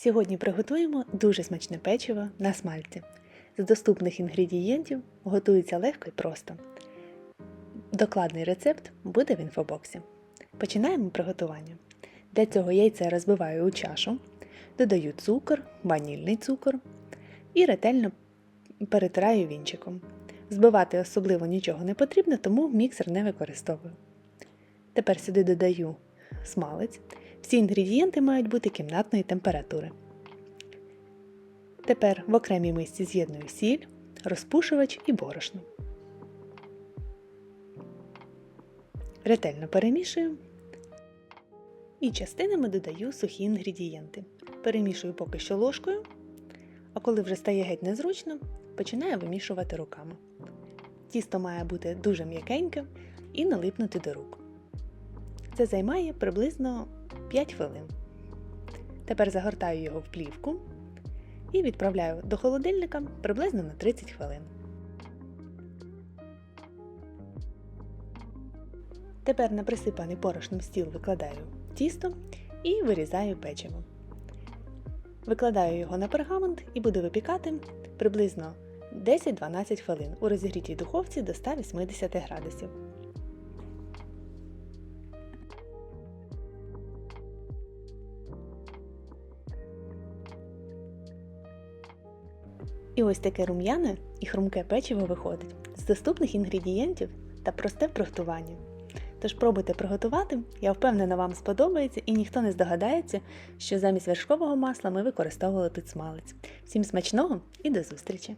Сьогодні приготуємо дуже смачне печиво на смальці. З доступних інгредієнтів готується легко і просто. Докладний рецепт буде в інфобоксі. Починаємо приготування. Для цього яйце розбиваю у чашу, додаю цукор, ванільний цукор і ретельно перетираю вінчиком. Збивати особливо нічого не потрібно, тому міксер не використовую. Тепер сюди додаю смалець. Всі інгредієнти мають бути кімнатної температури. Тепер в окремій мисці з'єдную сіль, розпушувач і борошно. Ретельно перемішую і частинами додаю сухі інгредієнти. Перемішую поки що ложкою, а коли вже стає геть незручно, починаю вимішувати руками. Тісто має бути дуже м'якеньким і налипнути до рук. Це займає приблизно 5 хвилин. Тепер загортаю його в плівку і відправляю до холодильника приблизно на 30 хвилин. Тепер на присипаний порошном стіл викладаю тісто і вирізаю печиво. Викладаю його на пергамент і буду випікати приблизно 10-12 хвилин у розігрітій духовці до 180 градусів. І ось таке рум'яне і хрумке печиво виходить з доступних інгредієнтів та просте в приготуванні. Тож пробуйте приготувати, я впевнена, вам сподобається і ніхто не здогадається, що замість вершкового масла ми використовували тут смалець. Всім смачного і до зустрічі!